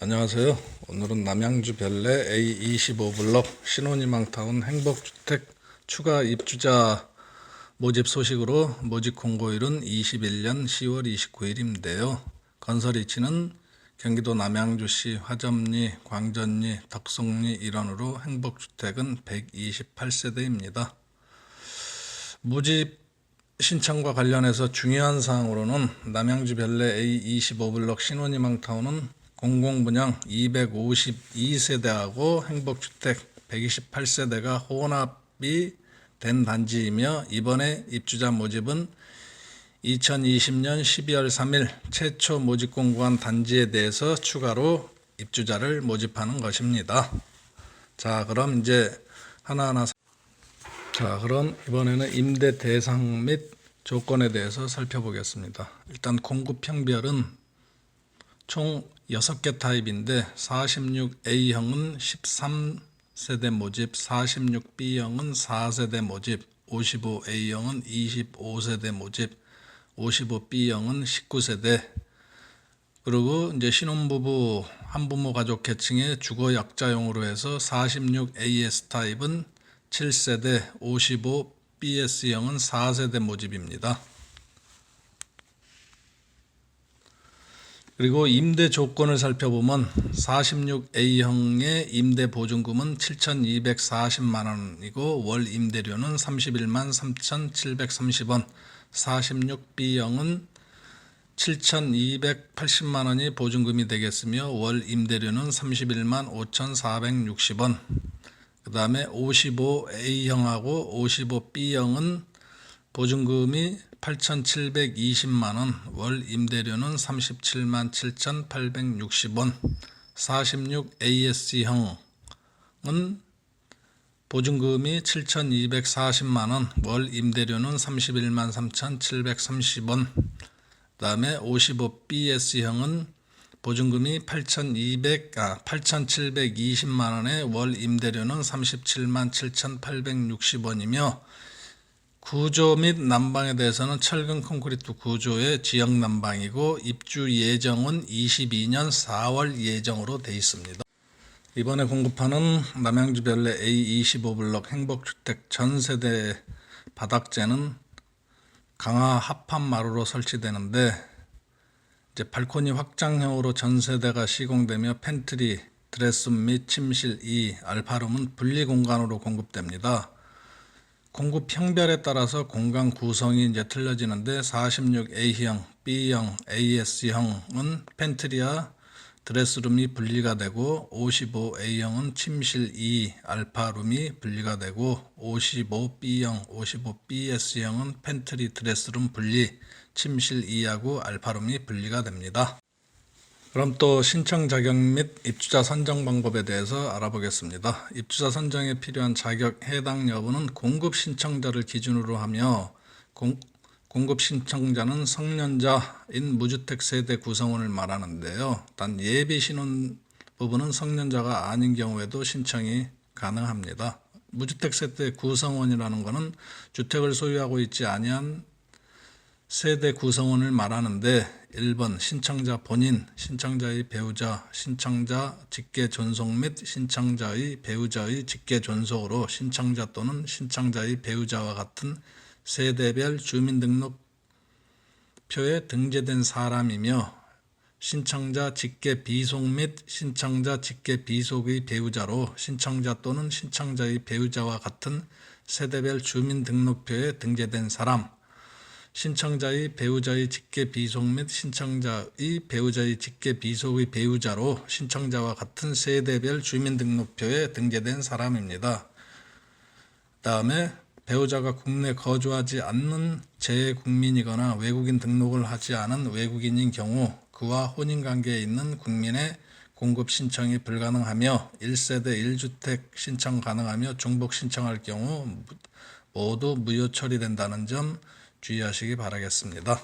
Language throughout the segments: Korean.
안녕하세요. 오늘은 남양주 별내 A25블럭 신혼희망타운 행복주택 추가 입주자 모집 소식으로 모집 공고일은 21년 10월 29일인데요. 건설 위치는 경기도 남양주시 화점리, 광전리, 덕성리 일원으로 행복주택은 128세대입니다. 모집 신청과 관련해서 중요한 사항으로는 남양주 별내 A25블럭 신혼희망타운은 공공분양 252세대하고 행복주택 128세대가 혼합이 된 단지이며 이번에 입주자 모집은 2020년 12월 3일 최초 모집 공고한 단지에 대해서 추가로 입주자를 모집하는 것입니다. 자, 그럼 이제 하나하나 자, 그럼 이번에는 임대 대상 및 조건에 대해서 살펴보겠습니다. 일단 공급 평별은 총 6개 타입인데 46A형은 13세대 모집, 46B형은 4세대 모집, 55A형은 25세대 모집, 55B형은 19세대 그리고 이제 신혼부부 한부모 가족 계층의 주거 약자용으로 해서 46AS 타입은 7세대, 55BS형은 4세대 모집입니다. 그리고 임대 조건을 살펴보면 46A형의 임대 보증금은 7,240만 원이고 월 임대료는 31만 3,730원, 46B형은 7,280만 원이 보증금이 되겠으며 월 임대료는 31만 5,460원. 그 다음에 55A형하고 55B형은 보증금이 8,720만 원, 월 임대료는 37만 7,860원. 46AS형은 보증금이 7,240만 원, 월 임대료는 31만 3,730원. 그 다음에 55BS형은 보증금이 8,200, 아, 8,720만 원에 월 임대료는 37만 7,860원이며 구조 및 난방에 대해서는 철근 콘크리트 구조의 지역 난방이고 입주 예정은 22년 4월 예정으로 돼 있습니다. 이번에 공급하는 남양주 별내 A25블럭 행복주택 전세대 바닥재는 강화 합판 마루로 설치되는데 이제 발코니 확장형으로 전세대가 시공되며 팬트리, 드레스룸 및 침실 2, 알파룸은 분리 공간으로 공급됩니다. 공급 형별에 따라서 공간 구성이 이제 틀려지는데 46A형, B형, AS형은 팬트리와 드레스룸이 분리가 되고 55A형은 침실 2, 알파룸이 분리가 되고 55B형, 55BS형은 팬트리, 드레스룸 분리, 침실 2하고 알파룸이 분리가 됩니다. 그럼 또 신청 자격 및 입주자 선정 방법에 대해서 알아보겠습니다. 입주자 선정에 필요한 자격 해당 여부는 공급 신청자를 기준으로 하며 공, 공급 신청자는 성년자인 무주택 세대 구성원을 말하는데요. 단 예비 신혼 부부는 성년자가 아닌 경우에도 신청이 가능합니다. 무주택 세대 구성원이라는 것은 주택을 소유하고 있지 아니한 세대 구성원을 말하는데 1번 신청자 본인, 신청자의 배우자, 신청자 직계 존속 및 신청자의 배우자의 직계 존속으로 신청자 또는 신청자의 배우자와 같은 세대별 주민등록표에 등재된 사람이며 신청자 직계 비속 및 신청자 직계 비속의 배우자로 신청자 또는 신청자의 배우자와 같은 세대별 주민등록표에 등재된 사람 신청자의 배우자의 직계 비속 및 신청자의 배우자의 직계 비속의 배우자로 신청자와 같은 세대별 주민등록표에 등재된 사람입니다. 다음에 배우자가 국내 거주하지 않는 재국민이거나 외국인 등록을 하지 않은 외국인인 경우 그와 혼인관계에 있는 국민의 공급 신청이 불가능하며 1세대 1주택 신청 가능하며 중복 신청할 경우 모두 무효 처리된다는 점 주의하시기 바라겠습니다.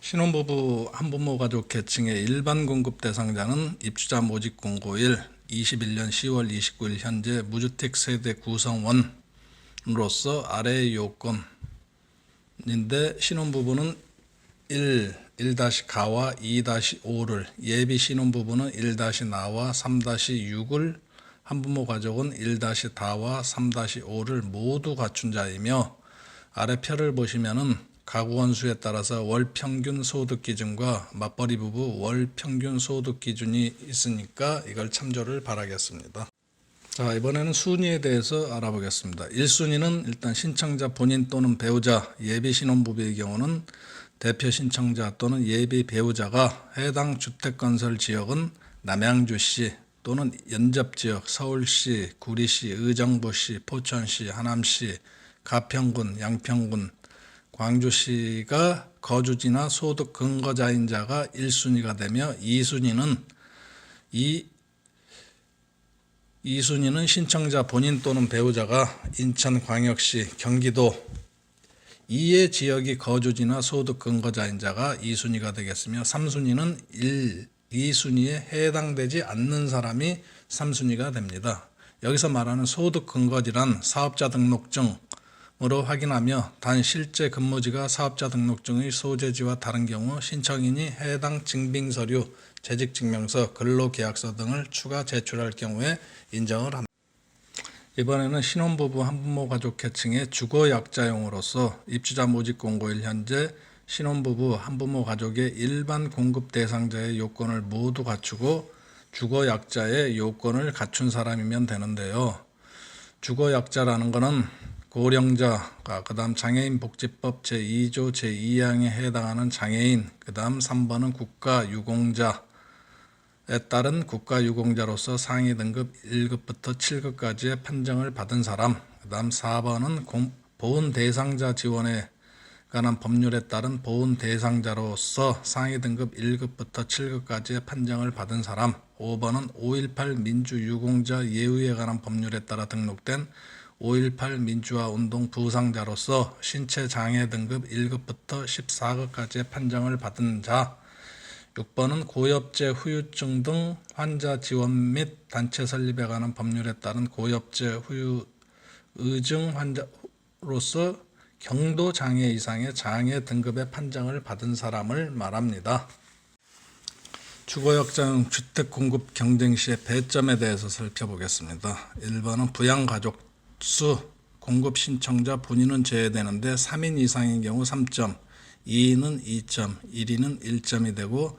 신혼부부 한부모 가족 계층의 일반 공급 대상자는 입주자 모집 공고일 21년 10월 29일 현재 무주택 세대 구성원으로서 아래의 요건인데 신혼부부는 1. 1-가와 2-5를 예비 신혼부부는 1-4와 3-6을 한부모 가족은 1-4와 3-5를 모두 갖춘 자이며 아래 표를 보시면은 가구 원수에 따라서 월 평균 소득 기준과 맞벌이 부부 월 평균 소득 기준이 있으니까 이걸 참조를 바라겠습니다. 자, 이번에는 순위에 대해서 알아보겠습니다. 1순위는 일단 신청자 본인 또는 배우자, 예비 신혼부부의 경우는 대표 신청자 또는 예비 배우자가 해당 주택건설 지역은 남양주시 또는 연접 지역 서울시, 구리시, 의정부시, 포천시, 하남시, 가평군, 양평군, 광주시가 거주지나 소득 근거자인 자가 1순위가 되며 2순위는 이 2순위는 신청자 본인 또는 배우자가 인천광역시, 경기도 이의 지역이 거주지나 소득 근거자인 자가 2순위가 되겠으며 3순위는 1, 2순위에 해당되지 않는 사람이 3순위가 됩니다. 여기서 말하는 소득 근거지란 사업자 등록증 으로 확인하며 단 실제 근무지가 사업자 등록증의 소재지와 다른 경우 신청인이 해당 증빙 서류, 재직 증명서, 근로 계약서 등을 추가 제출할 경우에 인정을 합니다. 이번에는 신혼부부 한부모 가족 계층의 주거 약자용으로서 입주자 모집 공고일 현재 신혼부부 한부모 가족의 일반 공급 대상자의 요건을 모두 갖추고 주거 약자의 요건을 갖춘 사람이면 되는데요. 주거 약자라는 것은 고령자가 그다음 장애인 복지법 제2조 제2항에 해당하는 장애인 그다음 3번은 국가 유공자 에 따른 국가 유공자로서 상위 등급 1급부터 7급까지의 판정을 받은 사람, 그 다음 4번은 공, 보훈 대상자 지원에 관한 법률에 따른 보훈 대상자로서 상위 등급 1급부터 7급까지의 판정을 받은 사람, 5번은 5.18 민주유공자 예우에 관한 법률에 따라 등록된 5.18 민주화 운동 부상자로서 신체 장애 등급 1급부터 14급까지의 판정을 받은 자, 6번은 고엽제 후유증 등 환자 지원 및 단체 설립에 관한 법률에 따른 고엽제 후유 의증 환자로서 경도 장애 이상의 장애 등급의 판정을 받은 사람을 말합니다. 주거역장 주택 공급 경쟁 시의 배점에 대해서 살펴보겠습니다. 1번은 부양가족 수 공급 신청자 본인은 제외되는데 3인 이상인 경우 3점, 2인은 2점, 1인은 1점이 되고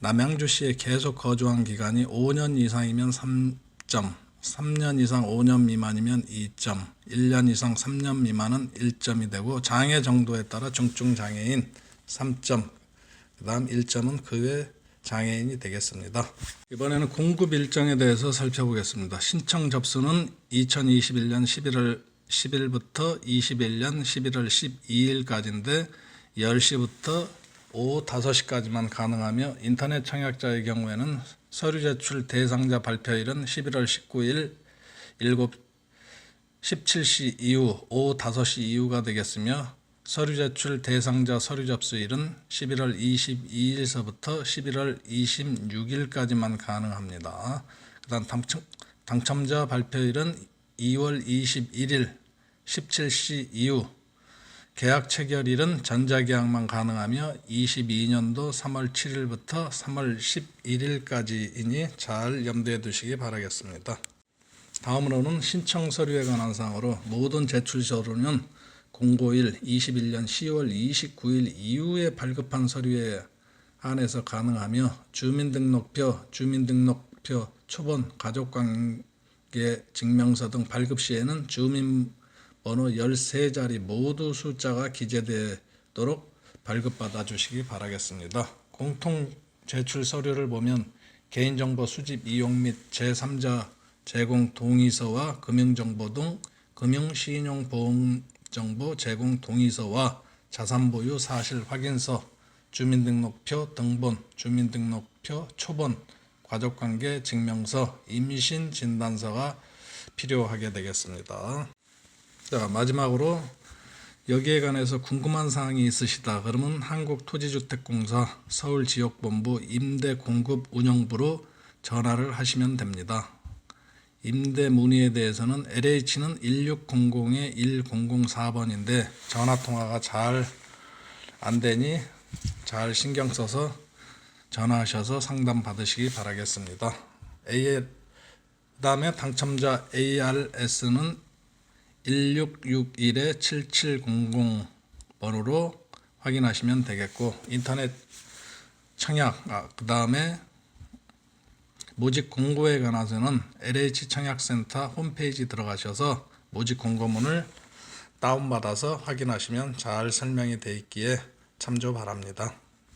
남양주시에 계속 거주한 기간이 5년 이상이면 3점, 3년 이상 5년 미만이면 2점, 1년 이상 3년 미만은 1점이 되고 장애 정도에 따라 중증 장애인 3점, 그다음 1점은 그 외 장애인이 되겠습니다. 이번에는 공급 일정에 대해서 살펴보겠습니다. 신청 접수는 2021년 11월 10일부터 21년 11월 12일까지인데 10시부터 오후 5시까지만 가능하며 인터넷 청약자의 경우에는 서류 제출 대상자 발표일은 11월 19일 7 17시 이후 오후 5시 이후가 되겠으며 서류 제출 대상자 서류 접수일은 11월 22일서부터 11월 26일까지만 가능합니다. 그다음 당첨, 당첨 자 발표일은 2월 21일 17시 이후 계약 체결일은 전자계약만 가능하며 22년도 3월 7일부터 3월 11일까지이니 잘 염두에 두시기 바라겠습니다. 다음으로는 신청 서류에 관한 사항으로 모든 제출 서류는 공고일 21년 10월 29일 이후에 발급한 서류에 한해서 가능하며 주민등록표, 주민등록표 초본, 가족관계 증명서 등 발급 시에는 주민 번호 13자리 모두 숫자가 기재되도록 발급받아 주시기 바라겠습니다. 공통 제출 서류를 보면 개인정보 수집 이용 및 제3자 제공 동의서와 금융정보 등 금융신용보험 정보 제공 동의서와 자산보유 사실 확인서, 주민등록표 등본, 주민등록표 초본, 가족관계 증명서, 임신 진단서가 필요하게 되겠습니다. 자, 마지막으로 여기에 관해서 궁금한 사항이 있으시다. 그러면 한국토지주택공사 서울지역본부 임대공급운영부로 전화를 하시면 됩니다. 임대 문의에 대해서는 LH는 1600-1004번인데 전화 통화가 잘 안 되니 잘 신경 써서 전화하셔서 상담 받으시기 바라겠습니다. A 그다음에 당첨자 ARS는 1661-7700 번호로 확인하시면 되겠고 인터넷 청약 아, 그 다음에 모집 공고에 관해서는 LH 청약센터 홈페이지 들어가셔서 모집 공고문을 다운받아서 확인하시면 잘 설명이 되어 있기에 참조 바랍니다.